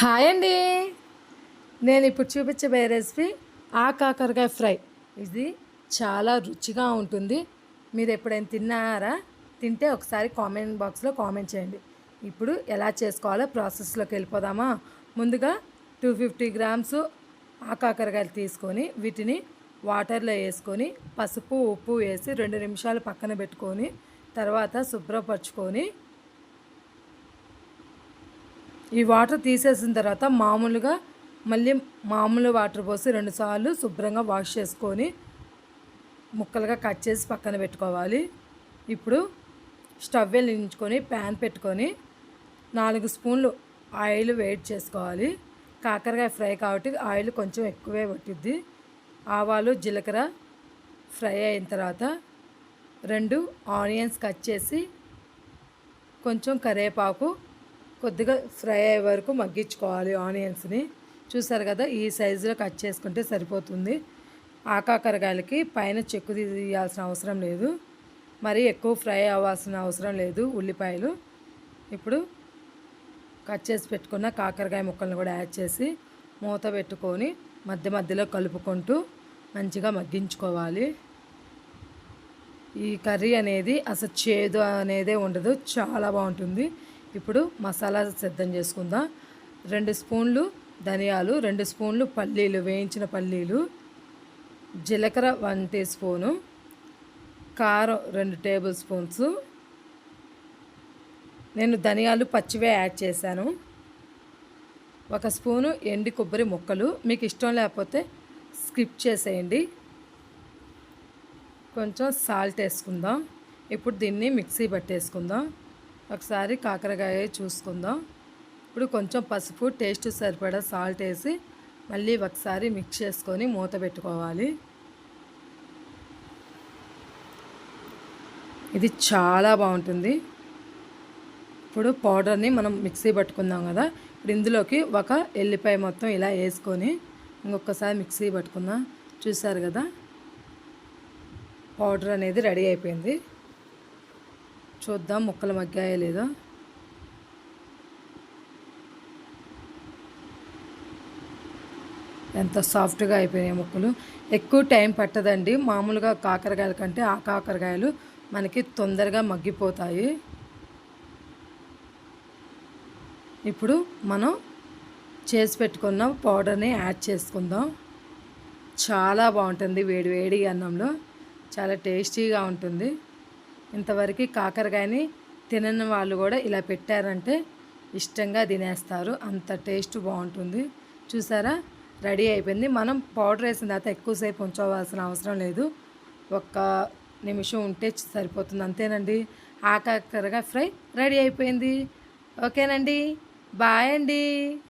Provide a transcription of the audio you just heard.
Hi అండి. నేను ఇప్పుడు చూపించబోయే రెసిపీ ఆ కాకరకాయ ఫ్రై. ఇది చాలా రుచిగా ఉంటుంది. మీరు ఎప్పుడైనా తిన్నారా? తింటే ఒకసారి కామెంట్ బాక్స్లో కామెంట్ చేయండి. ఇప్పుడు ఎలా చేసుకోవాలో ప్రాసెస్లోకి వెళ్ళిపోదామా? ముందుగా టూ ఫిఫ్టీ గ్రామ్స్ ఆ కాకరకాయలు తీసుకొని వీటిని వాటర్లో వేసుకొని పసుపు ఉప్పు వేసి రెండు నిమిషాలు పక్కన పెట్టుకొని తర్వాత శుభ్రపరచుకొని ఈ వాటర్ తీసేసిన తర్వాత మామూలుగా మళ్ళీ మామూలు వాటర్ పోసి రెండుసార్లు శుభ్రంగా వాష్ చేసుకొని ముక్కలుగా కట్ చేసి పక్కన పెట్టుకోవాలి. ఇప్పుడు స్టవ్ వెలిగించుకొని ప్యాన్ పెట్టుకొని నాలుగు స్పూన్లు ఆయిల్ వేడి చేసుకోవాలి. కాకరకాయ ఫ్రై కాబట్టి ఆయిల్ కొంచెం ఎక్కువే పట్టిద్ది. ఆవాలు జీలకర్ర ఫ్రై అయిన తర్వాత రెండు ఆనియన్స్ కట్ చేసి కొంచెం కరివేపాకు కొద్దిగా ఫ్రై అయ్యే వరకు మగ్గించుకోవాలి ఆనియన్స్ని. చూసారు కదా ఈ సైజులో కట్ చేసుకుంటే సరిపోతుంది. ఆకాకరకాయలకి పైన చెక్కు తీయాల్సిన అవసరం లేదు. మరి ఎక్కువ ఫ్రై అవ్వాల్సిన అవసరం లేదు ఉల్లిపాయలు. ఇప్పుడు కట్ చేసి పెట్టుకున్న కాకరకాయ ముక్కలను కూడా యాడ్ చేసి మూత పెట్టుకొని మధ్య మధ్యలో కలుపుకుంటూ మంచిగా మగ్గించుకోవాలి. ఈ కర్రీ అనేది అసలు చేదు అనేదే ఉండదు చాలా బాగుంటుంది. ఇప్పుడు మసాలా సిద్ధం చేసుకుందాం. రెండు స్పూన్లు ధనియాలు రెండు స్పూన్లు పల్లీలు వేయించిన పల్లీలు జీలకర్ర వన్ టీ స్పూను కారం రెండు టేబుల్ స్పూన్స్. నేను ధనియాలు పచ్చివే యాడ్ చేశాను. ఒక స్పూను ఎండి కొబ్బరి ముక్కలు. మీకు ఇష్టం లేకపోతే స్కిప్ చేసేయండి. కొంచెం సాల్ట్ వేసుకుందాం. ఇప్పుడు దీన్ని మిక్సీ పట్టేసుకుందాం. ఒకసారి కాకరకాయ చూసుకుందాం. ఇప్పుడు కొంచెం పసుపు టేస్ట్ సరిపడా సాల్ట్ వేసి మళ్ళీ ఒకసారి మిక్స్ చేసుకొని మూత పెట్టుకోవాలి. ఇది చాలా బాగుంటుంది. ఇప్పుడు పౌడర్ని మనం మిక్సీ పట్టుకుందాం కదా. ఇప్పుడు ఇందులోకి ఒక ఎల్లిపాయ మొత్తం ఇలా వేసుకొని ఇంకొకసారి మిక్సీ పట్టుకుందాం. చూసారు కదా? పౌడర్ అనేది రెడీ అయిపోయింది. చూద్దాం ముక్కలు మగ్గాయో లేదో? ఎంత సాఫ్ట్గా అయిపోయినాయి ముక్కలు. ఎక్కువ టైం పట్టదండి. మామూలుగా కాకరకాయల కంటే ఆ కాకరకాయలు మనకి తొందరగా మగ్గిపోతాయి. ఇప్పుడు మనం చేసి పెట్టుకున్న పౌడర్ని యాడ్ చేసుకుందాం. చాలా బాగుంటుంది. వేడి వేడి అన్నంలో. చాలా టేస్టీగా ఉంటుంది. ఇంతవరకు కాకరకాయని తినని వాళ్ళు కూడా ఇలా పెట్టారంటే ఇష్టంగా తినేస్తారు. అంత టేస్ట్ బాగుంటుంది. చూసారా? రెడీ అయిపోయింది. మనం పౌడర్ వేసిన తర్వాత ఎక్కువసేపు ఉంచవలసిన అవసరం లేదు. ఒక్క నిమిషం ఉంటే సరిపోతుంది. అంతేనండి. ఆకాకరగా ఫ్రై రెడీ అయిపోయింది. ఓకేనండి. బాయ్ అండి.